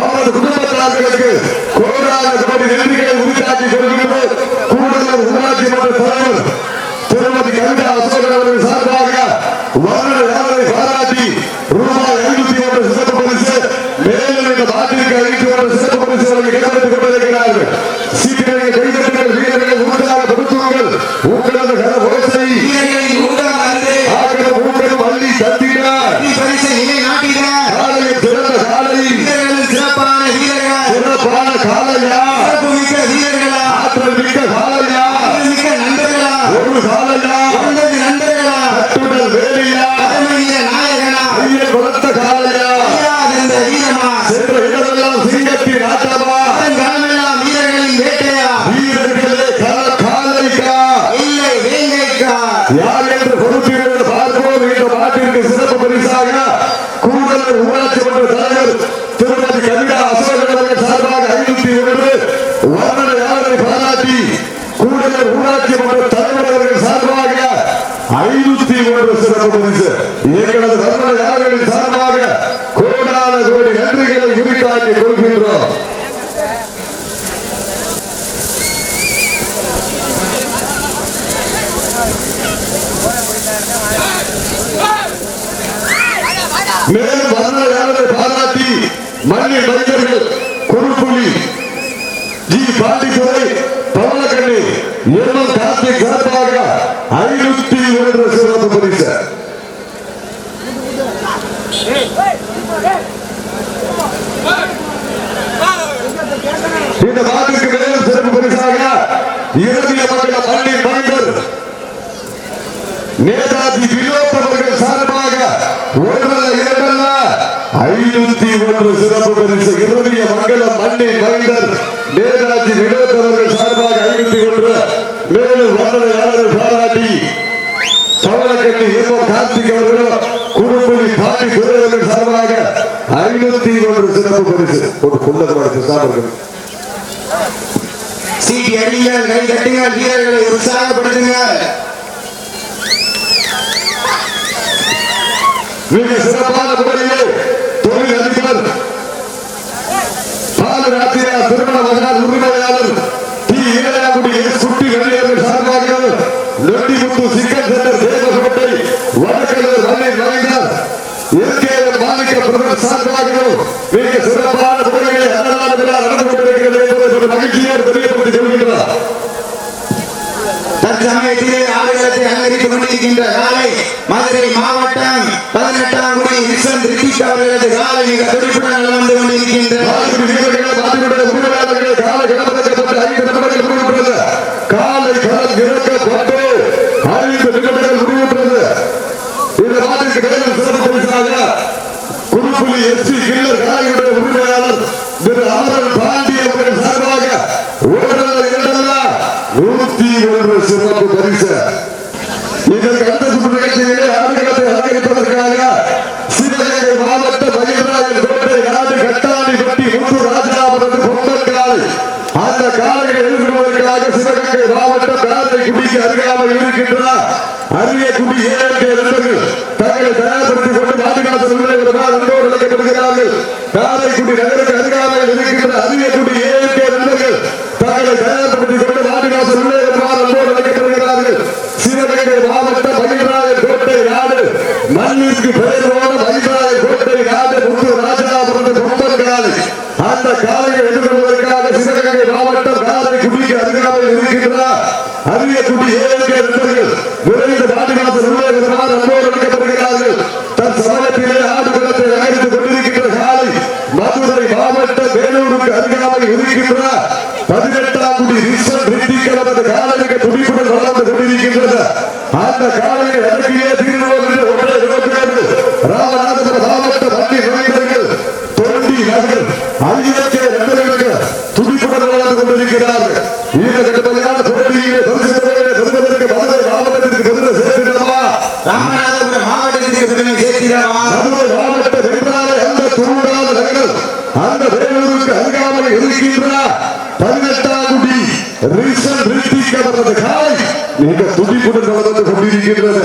அவர்கள் குடும்பத்தார்களுக்கு வர்ணனை பாராட்டி கூடலூர் ஊராட்சி மன்ற தலைவர் சார்பாக ஐநூத்தி ஒன்று சிறப்பு பரிசு எங்களது வர்ணனை சார்பாக கோடான கோடி நன்றிகளை கொள்கின்றோம். மேலும் பாண்டித்துறை பவளக்கண்ணி எம்எம் கார்த்திக் சிறப்பாக ஐநூத்தி ஒன்று சிறப்பு பரிசு. இந்த நாட்டுக்கு மேலும் சிறப்பு பரிசாக இறுதிய மண்டல பள்ளி மனிதர் நேதாஜி வினோத் அவர்கள் சார்பாக ஒன்றல்ல ஐநூத்தி ஒன்று சிறப்பு பரிசு இறுதிய மங்களம் மண்ணின் மைந்தர் நேதாஜி வினோத் அவர்கள் சார்பாக ஐநூத்தி ஒன்று. மேலும் வந்தனையாளர் பாராட்டி சவணக்கட்டி எம். கார்த்திக் அவர்களும் குடும்பி பாண்டி துறையவர்கள் சார்பாக ஐநூத்தி ஒன்று சிறப்பு பரிசு. ஒரு குள்ளதமான கிருஷ்ணாபர்கள் சீட்டி அடிங்கள் கை தட்டுங்கள் வீரர்களை உற்சாகப்படுத்துங்கள். மிக சிறப்பான முறையிலே பாலராத்திரா திருமண மகனார் உரிமையாளர் டி. இளையாகுடி எஸ் குட்டி சார்பாக நொண்டிமுத்து சிக்கன் சென்டர் தேவகோட்டை வடக்கல்லூர் மலை நுழைந்தார் எஸ்கே மாணிக்க பிரதமர் சார்பாகவும் மிக சிறப்பான முறையிலே அன்னதான விழா நடந்து கொண்டிருக்கிறது என்பதை மகிழ்ச்சியோடு தெரியப்படுத்திக் கொள்கின்றார் தற்சமயத்திலே ஆடுகளத்தை அலங்கரித்துக் கொண்டிருக்கின்ற காலை மதுரை மாவட்டம் பதினெட்டாம் குடி விஸ்வன் அவர்களது காலை மிக துடிப்புடன் நடந்து வந்து கொண்டிருக்கின்ற காலை ஐந்து நிமிடங்கள் முடிவுற்றது. காலை களம் இறக்கப்பட்டு ஐந்து நிமிடங்கள் முடிவுற்றது. இந்த மாட்டிற்கு சிறப்பு பரிசாக குருப்புலி எஸ் சி கில்லர் காலையுடைய உரிமையாளர் திரு அமரன் பாண்டி அவர்கள் சார்பாக ஓடல இரண்டல்ல நூத்தி ஒன்று சிறப்பு பரிசு இதற்கு அடுத்த சுற்று நிகழ்ச்சியிலே ஆடுகளத்தை அலங்கரிப்பதற்காக சிவகங்கை மாவட்ட மகிழ்ராஜன் கோட்டை நாடு கட்டாணி பட்டி முத்து ராஜராமன் பொங்கல் காலை அந்த காலையை எதிர்கொள்வதற்காக சிவகங்கை மாவட்டம் காலை குடிக்கு அருகாமல் இருக்கின்றார் அரிய குடி ஏழு நண்பர்கள் தங்களை தயார்படுத்திக் கொண்டு பாதுகாப்பு உள்ளே வருமாறு அன்போடு அழைக்கப்படுகிறார்கள் காரைக்குடி நகருக்கு அருகாமையில் இருக்கின்ற அரிய குடி ஏழு நண்பர்கள் தங்களை தயார்படுத்திக் கொண்டு பாதுகாப்பு உள்ளே வருமாறு அன்போடு அழைக்கப்படுகிறார்கள் சிவகங்கை மாவட்டம் மகிழ்ராயன் கோட்டை நாடு மண்ணிற்கு பெயர் போன மகிழ்ராயன் கோட்டை நாடு முத்து ராஜாபுரம் பொங்கல் காலை அந்த காலையை எதிர்கொள்வதற்காக சிவகங்கை மாவட்டம் காலை குடிக்கு அருகாமையில் இருக்கின்றார் அரிய குடி ஏழு நண்பர்கள் விரைந்து பாதுகாப்பு உள்ளே வருமாறு அன்போடு அழைக்கப்படுகிறார்கள் தன் சமயத்திலே ஆடுகளத்தை அழைத்துக் கொண்டிருக்கின்ற காலை மதுரை மாவட்டம் வேலூருக்கு அருகாமையில் இருக்கின்ற பதினெட்டாம் குடி ரிஷன் ரித்திக் நமது காலைக்கு துடிப்புடன் வளர்ந்து கொண்டிருக்கின்றது அந்த காலையை அடக்கியே தீர்வோம் என்று ஒன்றே நோக்கிறது ராமநாதபுரம் மாவட்ட வண்டி நுழைந்தவர்கள் தொண்டி நகர் அகிலத்திய நண்பர்களுக்கு துடிப்புடன் வளர்ந்து கொண்டிருக்கிறார்கள். இந்த கடுமையான போட்டியிலே பரிசு தொகையை பெறுவதற்கு மதுரை மாவட்டத்திற்கு பெருமை சேர்த்திடவா ராமநாதபுரம் மாவட்டத்திற்கு சேர்த்திடவா மதுரை மாவட்ட வென்றாலே அந்த துருடாத நகர் அந்த வேலூருக்கு அருகாமல் இருக்கின்ற பதினெட்டாம் குடி ரிஷன் ரித்திக் அவரது காலை மிக வளர்ந்து கொண்டிருக்கின்றது.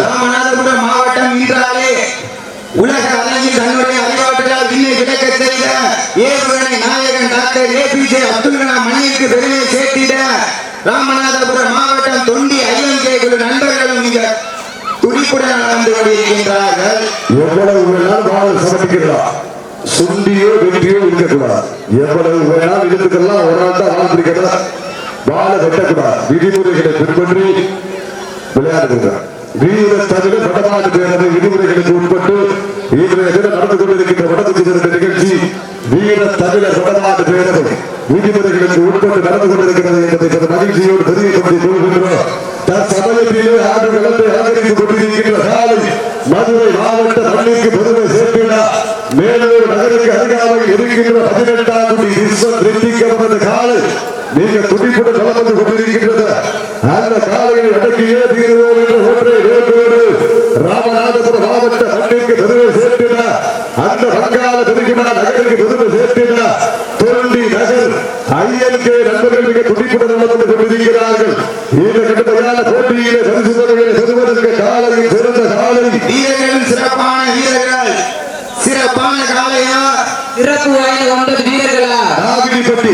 மாவட்டம் என்றாலே உலக அளவில் தன்னுடைய அறிவாற்றலால் விண்ணை விளக்க செய்த ஏவுகணை நாயகன் டாக்டர் ஏபிஜே அப்துல் கலாம் மண்ணிற்கு பெருமை சேர்த்திட ராமநாதபுரம் மாவட்டம் தொண்டி ஐஎம்கே குழு நண்பர்களும் மிக துடிப்புடன் நடந்து கொண்டிருக்கின்றார்கள். எவ்வளவு வேணாலும் வாழ் சமர்ப்பிக்கலாம். சுண்டியோ வெற்றியோ இருக்கக்கூடாது. எவ்வளவு வேணாலும் இருந்துக்கலாம் ஒரு நாள் தான் வாழ் பிடிக்கலாம் வாழ வெட்டக்கூடாது. விதிமுறைகளை பின்பற்றி விளையாடுகின்றார். வீர தமிழ் வடமாடு பேரவை விதிமுறைகளுக்கு உட்பட்டு இன்றைய தினம் நடந்து கொண்டிருக்கின்ற வடக்கு சிறந்த நிகழ்ச்சி வீர தமிழர் வடமாடு பேரவை விதிமுறைகளுக்கு உட்பட்டு நடந்து கொண்டிருக்கிறது என்பதை மகிழ்ச்சியோடு தெரியப்படுத்திக் கொள்கின்றோம் தற்சமயத்திலே ஆண்டு கலந்து அலங்கரித்துக் கொண்டிருக்கின்ற காலை மதுரை மாவட்ட மண்ணிற்கு பெருமை சேர்த்திட மேலூர் நகருக்கு அருகாமையில் இருக்கின்ற பதினெட்டாம் குடி விஸ்வம் ரெட்டிக்கப்பட்ட காலை நீங்க துடிப்புடன் கலந்து கொண்டிருக்கின்றது. அந்த காலையில் அடக்கியே தீருவோம் என்ற ஒன்றை வேண்டோடு ராமநாதபுரம் மாவட்ட மண்ணிற்கு பெருமை சேர்த்திட அந்த பெருகினா நகருக்கு பெருமை சேர்த்திட தொண்டி நகர் ஐஎன்கே நண்பர்கள் மிக துடிப்புடன் களம் வந்து கொண்டிருக்கிறார்கள் இந்த கடுமையான போட்டியிலே பரிசு தொகையை பெறுவதற்கு காலையில் சிறந்த காலை வீரர்கள் சிறப்பான வீரர்கள். சிறப்பான காலையா? சிறப்பு வாய்ந்த ஒன்பது வீரர்களா? நாவினிப்பட்டி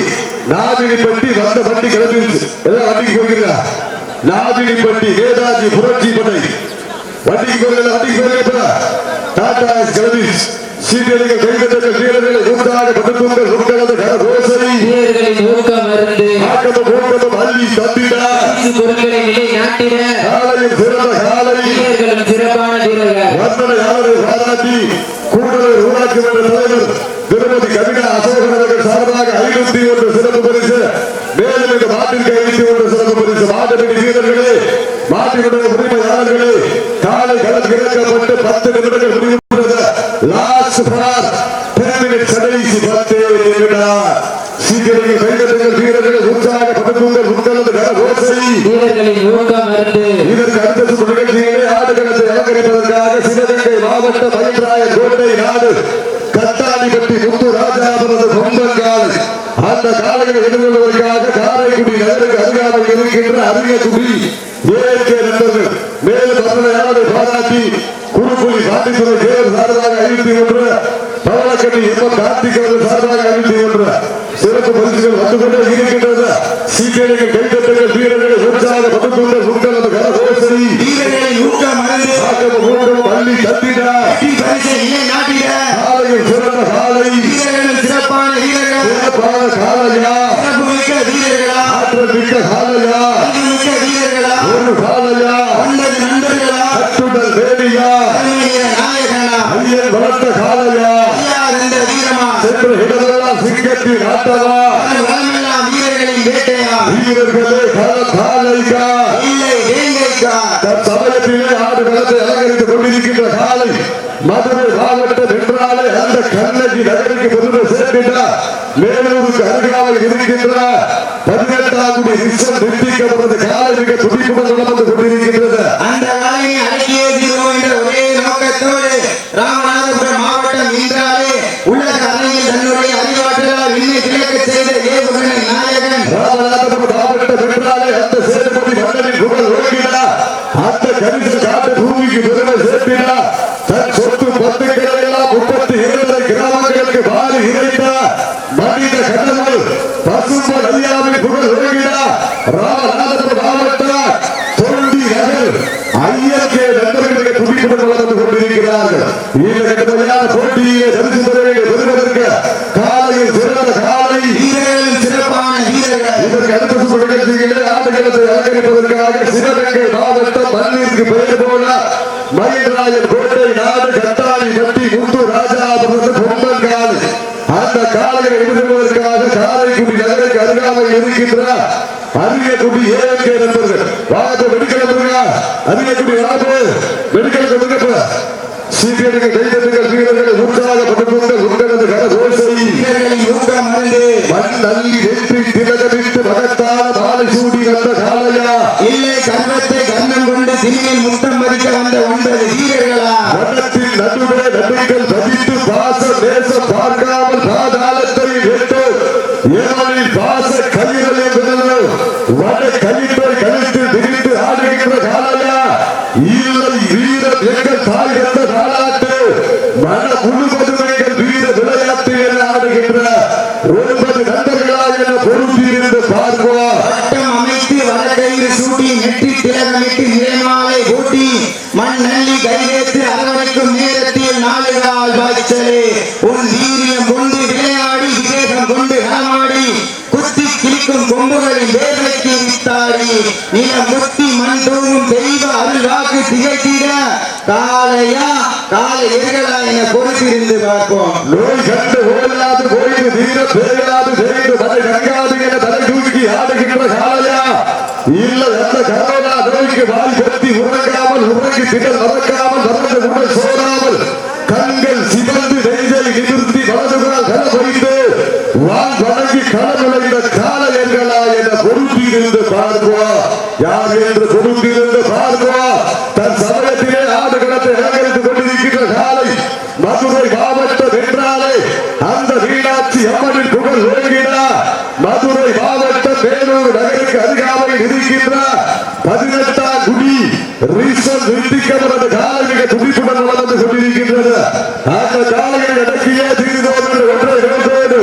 நாவினிப்பட்டி வந்த வண்டி கிளம்பிருச்சு எல்லாம் வண்டிக்கு போகிறீங்களா? நாவினிப்பட்டி நேதாஜி புரட்சி படை வண்டிக்கு போகிறீங்களா வண்டிக்கு போகிறீங்களா டாடா கிளம்பிருச்சு சீனியர்கள் கைதட்டங்கள் வீரர்களை ஊட்டாக படுத்துங்கள் உட்கலந்து கரகோசரி வீரர்களின் ஊக்கம் மருந்து ஆக்கமும் ஊக்கமும் அள்ளி தந்திடா பரிசு பொருட்களை நிலை நாட்டிட காலையும் சிறந்த காலை வீரர்களும் சிறப்பான வீரர்கள் வந்தனை யாரை பாராட்டி கூடுதல் ஊராட்சி மன்ற தலைவர் திருமதி கவிதா அசோகன் அவர்கள் சார்பாக ஐநூத்தி ஒன்று சிறப்பு பரிசு மேலும் இந்த மாட்டிற்கு ஐநூத்தி ஒன்று சிறப்பு பரிசு மாட்டுப்பிடி வீரர்களே மாட்டினுடைய உரிமையாளர்களே காலை களம் இறக்கப்பட்டு பத்து நிமிடங்கள் முடிவுற்றது லாஸ்ட் ஃபார் டென் மினிட்ஸ் கடைசி பத்து நிமிடம் சீக்கிரம் கைதட்டுங்கள் வீரர்கள் கர ஓசை வீரர்களின் ஊக்கம் மருந்து இதற்கு அடுத்த நிகழ்ச்சியிலே ஆடுகளத்தை அலங்கரிப்பதற்காக சிவகங்கை மாவட்ட மயில்ராய கோட்டை நாடு கத்தாடிப்பட்டி முத்து ராஜாபுரது கொம்பங்கால் அந்த காலையில் எதிர்கொள்வதற்காக காரைக்குடி நகருக்கு அருகாமையில் இருக்கின்ற அரியக்குடி ஏற்கே நண்பர்கள் மேலும் பரவலையாளரை பாராட்டி குறுப்புலி காந்தித்துறை தேவர் சார்பாக ஐநூத்தி ஒன்று பவளக்கண்ணி எம் கார்த்திக் அவர்கள் சார்பாக ஐநூத்தி ஒன்று சிறப்பு பரிசுகள் வந்து கொண்டே இருக்கின்றது சீக்கிரங்கள் கைத்தட்டுங்கள் வீரர்களை உற்சாக படுத்துங்கள் உங்கள் அந்த கரகோசரி வீரர்களின் ஊக்கம் மருந்து ஆக்கம் ஊக்கம் பள்ளி தட்டிடா வெற்றி பரிசை நிலை நாட்டிட காலையில் சிறந்த காலை வீரர்களும் சிறப்பான வீரர்கள் சிறப்பான காலையா சிறப்பு மிக்க வீரர்களா ஆற்றல் மிக்க காலையா அன்பு மிக்க வீரர்களா ஒரு காலையா ஒன்பது நண்பர்களா கட்டுடல் வேலியா கருணைய நாயகனா ஐயன் வளர்த்த காலையா ஐயா என்ற வீரமா சென்று இடமெல்லாம் சிங்கத்தின் ஆட்டமா வளமெல்லாம் வீரர்களின் வேட்டையா வீரர்களே கால காலைக்கா இல்லை வேங்கைக்கா சமயத்திலே ஆடு களத்தை அலங்கரித்துக் கொண்டிருக்கின்ற காலை மதுரை மாவட்டம் என்றாலே அந்த கண்ணகி நகருக்கு பெருமை சேர்க்கின்றார் மேலூருக்கு அருகாமல் இருக்கின்ற பதினெட்டாம் குடி விஸ்வம் நிறுத்திக்கப்படுறது காலை மிக துடிப்புடன் நடந்து கொண்டிருக்கின்றது அந்த கலையை அடக்கியே தீர்வோம் என்ற ஒரே நோக்கத்தோடு ராமநாதபுரம் மாவட்டம் என்றாலே உலக அரங்கில் தன்னுடைய அறிவாற்றலால் விண்ணை கிழக்க செய்த ஏவுகணை நாயகன் ராமநாதபுரம் மாவட்டம் என்றாலே அந்த சேதுபதி மன்னனின் புகழ் ஓடினார் அந்த கரிசல் காட்டு பூமிக்கு பெருமை சேர்த்தினார் தன் சொத்து பத்துக்களை எல்லாம் முப்பத்தி இரண்டரை கிராமங்களுக்கு மாறி இறைத்தார் மனித கடவுள் பசும்ப நதியாவின் புகழ் ஓடினார் ராமநாதபுரம் மாவட்டம் தொண்டி நகர் ஐயர்கே நண்பர்களுக்கு துடிப்புடன் வளர்ந்து கொண்டிருக்கிறார்கள் இந்த கடுமையான போட்டியை தரிசி பெறுவதற்கு காலையில் சிறந்த காலை வீரர்களும் சிறப்பான வீரர்கள் இதற்கு அடுத்த சுற்று நிகழ்ச்சியிலே ஆடுகளத்தை அலங்கரிப்பதற்காக சிவகங்கை மாவட்டம் மண்ணிற்கு பெயர் போல மயில்ராயன் கோட்டை நாடு கட்டாளி பட்டி முத்து ராஜாபுரத்து பொங்கல் அந்த காலையை எதிர்கொள்வதற்காக காரைக்குடி அருகாமையில் இருக்கின்ற அரியக்குடி ஏஎம்கே நண்பர்கள். வாங்க மெடிக்கல் முருங்க அரியக்குடி வாங்க மெடிக்கல் முருங்க சீக்கிரம் கைதட்டுகள் வீரர்களை உற்சாகப்படுத்துங்கள் உங்களது கரகோசை வீரர்களின் ஊக்கம் மருந்து மண் நல்லி வெற்றி திலகமிட்டு மகத்தான மாலை சூடி வந்த காலையா இல்லை கர்வத்தை கர்ணம் கொண்டு சினிமில் முத்தம் மதிக்க வந்த Let me நிலமுத்தி மண் தூவும் தெய்வ அருள்வாக்கு திகழ்த்திட காலையா? காலை எர்களா என பொறுத்திருந்து பார்ப்போம்? நோய் கண்டு ஓடலாது ஓய்வு தீர பேயலாது தெரிந்து தலை கங்காது என தலை தூக்கி ஆடுகின்ற காலையா? இல்ல எந்த கரோனா நோய்க்கு வாய் கட்டி உறங்காமல் உறங்கி திகழ் மறக்காமல் மறந்து உடல் சோறாமல் கண்கள் சிவந்து நெஞ்சை நிமிர்த்தி வலதுகளால் கல வைத்து வான் வணங்கி களமிழைந்த காலையர்களா என பொறுப்பிருந்து பார்ப்போம் யார் என்று பொறுப்பிருந்து பார்ப்போம் தன் சமயத்திலே ஆடுகளத்தை அலங்கரித்துக் கொண்டிருக்கின்ற காலை மதுரை மாவட்டம் என்றாலே அந்த மீனாட்சி அம்மனின் புகழ் ஓடுகிறார் மதுரை மாவட்டம் வேலூர் நகருக்கு அருகாமையில் இருக்கின்ற பதினெட்டாம் குடி ரீசன் நிறுத்திக்கவர் அந்த காலை மிக துடிப்புடன் வளர்ந்து கொண்டிருக்கின்றது அந்த காலையை அடக்கியே தீர்ந்தோம் என்று ஒன்றை வேண்டோடு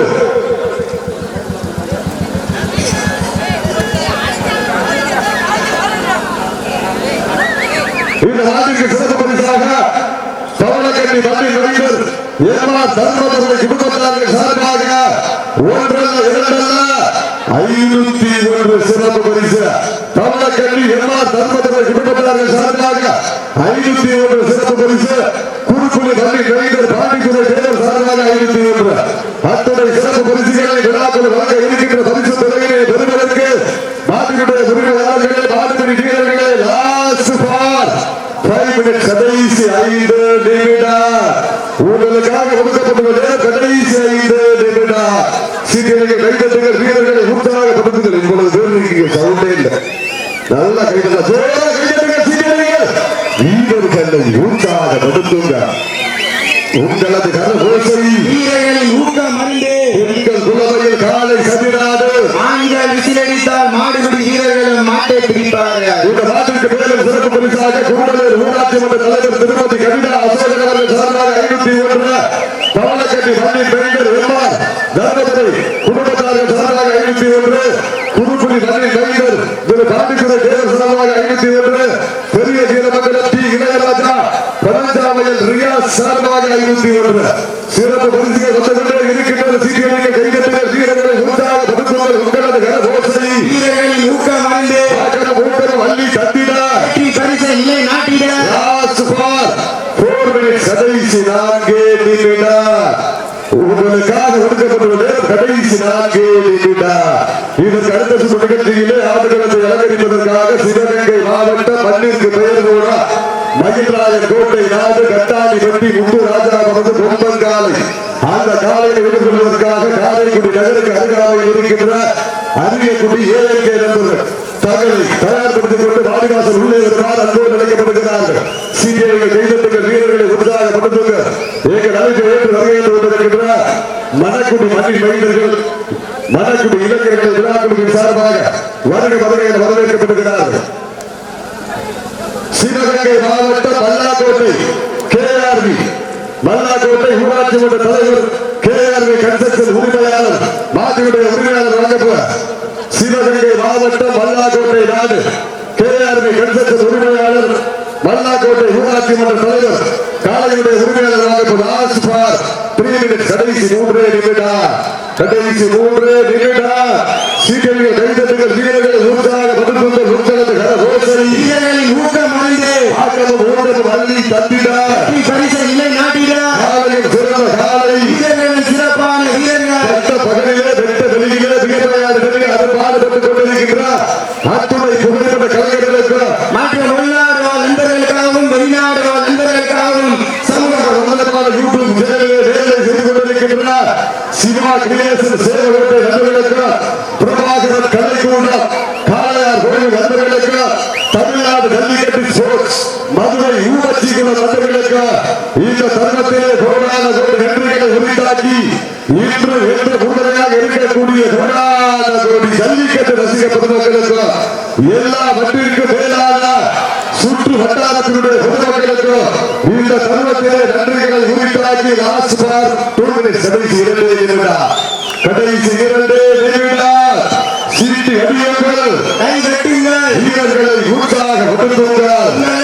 இந்த நாட்டிற்கு சிறப்பு பரிசாக பவனக்கண்ணி மண்ணின் நடிகர் ஏமா தர்மபுரி குடும்பத்தார்கள் சார்பாக ஒன்றல்ல இரண்டல்ல ஐநூத்தி ஒன்று சிறப்பு பரிசு. பவனக்கண்ணி ஏமா தர்மபுரி குடும்பத்தார்கள் சார்பாக ஐநூத்தி ஒன்று சிறப்பு பரிசு. குறுக்குழி மண்ணின் நடிகர் பாண்டித்துறை சார்பாக ஐநூத்தி ஒன்று அத்தனை சிறப்பு பரிசுகளை விழாக்கள் வழங்க இருக்கின்ற பரிசு தொகையினை பெறுவதற்கு நாட்டினுடைய உரிமையாளர்களே நாட்டின் வீரர்களே லாஸ்ட் பார் ஃபைவ் மினிட் கடைசி ஐந்து நிமிடம் உங்களுக்காக ஒதுக்கப்பட்டுள்ள நேரம் கடைசி ஐந்து நிமிடம் சீக்கிரம் கைதட்டுங்கள் வீரர்களை உற்சாகப்படுத்துங்கள். இவ்வளவு பேர் நீங்க சவுண்டே இல்லை. நல்லா கைதட்டா ஜோரா கைதட்டுங்கள் சீக்கிரம். வீரர் உங்களது கரகோசை வீரர்களின் ஊக்கம் அறிந்து உங்கள் குலவையில் காலை சதிராடு ஆண்கள் விசிலடித்தால் மாடுபிடி வீரர்களும் மாட்டை பிடிப்பார்கள் இந்த நாட்டிற்கு மேலும் சிறப்பு பரிசாக கூடலூர் ஊராட்சி மன்ற தலைவர் திருமதி கவிதா அசோகன் அவர்கள் சார்பாக ஐநூத்தி ஒன்று பவனக்கட்டி மண்ணின் பெண்கள் வெம்பார் தர்மபுரி குடும்பத்தார்கள் சார்பாக ஐநூத்தி ஒன்று புதுக்குடி மண்ணின் திரு பாண்டித்துறை தேவர் ஐநூத்தி ஒன்று பெரிய வீரமங்கலம் டி இளையராஜா பரஞ்சாமையில் ரியா சார்பாக ஐநூத்தி ஒன்று சிறப்பு பரிசுகள் வந்து கொண்டே இருக்கின்றது சீக்கிரம் கைகட்டுகள் வீரர்களை உற்சாகப்படுத்துங்கள் உங்களது கரகோசை வீரர்களின் ஊக்கம் அறிந்து ஆகரம் ஊக்கரம் அள்ளி தட்டிட வெற்றி பரிசை நிலை நாட்டிட லாஸ்ட் பார் போர் மினிட் கடைசி நான்கே நிமிடம் உங்களுக்காக ஒதுக்கப்பட்டுள்ள நேரம் கடைசி நான்கே நிமிடம் இதற்கு அடுத்த சுற்று நிகழ்ச்சியிலே ஆடுகளத்தை அலங்கரிப்பதற்காக சிவகங்கை மாவட்ட மண்ணிற்கு பெயர் கூட மகிழ்ராஜன் கோட்டை நாடு கட்டாணி வெட்டி முத்து ராஜா வந்து பொம்பங்காலை. அந்த காலையில் எதிர்கொள்வதற்காக காரைக்குடி நகருக்கு அருகாமையில் இருக்கின்ற அரியக்குடி ஏஎல்கே நண்பர்கள் தங்களை தயார்படுத்திக் கொண்டு வாடிவாசல் உள்ளே இருந்தால் அன்போடு நினைக்கப்படுகிறார்கள் சிபிஐ கைதட்டுகள் வீரர்களை உற்சாகப்படுத்துங்க எங்கள் அழைப்பு ஏற்று வருகையில் கொண்டிருக்கின்ற மணக்குடி மண்ணின் மைந்தர்கள் மணக்குடி இளைஞர்கள் விழாக்குழுவின் சார்பாக வருகை வருகையில் என வரவேற்கப்படுகிறார்கள் சிவகங்கை கோட்டை மல்லாக்கோட்டை கேஆர்பி மல்லாக்கோட்டை ஊராட்சி மன்ற தலைவர் கேஆர்பி கன்ஸ்ட்ரக்ஷன் உரிமையாளர் மாட்டுடைய உரிமையாளர் வழங்கப்படுவார் சிவகங்கை மாவட்டம் மல்லாக்கோட்டை நாடு கேஆர்பி கன்ஸ்ட்ரக்ஷன் உரிமையாளர் மல்லாக்கோட்டை ஊராட்சி மன்ற தலைவர் காலையுடைய உரிமையாளர் வழங்கப்படும் ஆஸ்பார் த்ரீ மினிட் கடைசி மூன்றே நிமிடம் கடைசி மூன்றே நிமிடம் சீக்கிரம் கைதட்டுகள் வீரர்களை உற்சாக படுத்துங்கள் இன்று என்று முன்னரையாக இருக்கக்கூடிய ஜல்லிக்கட்டு ரசிக பொதுமக்களுக்கு எல்லாவற்றிற்கும் மேலான சுற்று வட்டாரத்தினுடைய பொதுமக்களுக்கு இந்த தருணத்திலே நன்றிகளை உரித்தாக்கி லாஸ்ட் பார் டூ மினிட்ஸ் கடைசி இரண்டு நிமிடம். கடைசி இரண்டு நிமிடம். சீட்டி அடியுங்கள். வீரர்களை உற்சாகப்படுத்துங்கள் உங்களது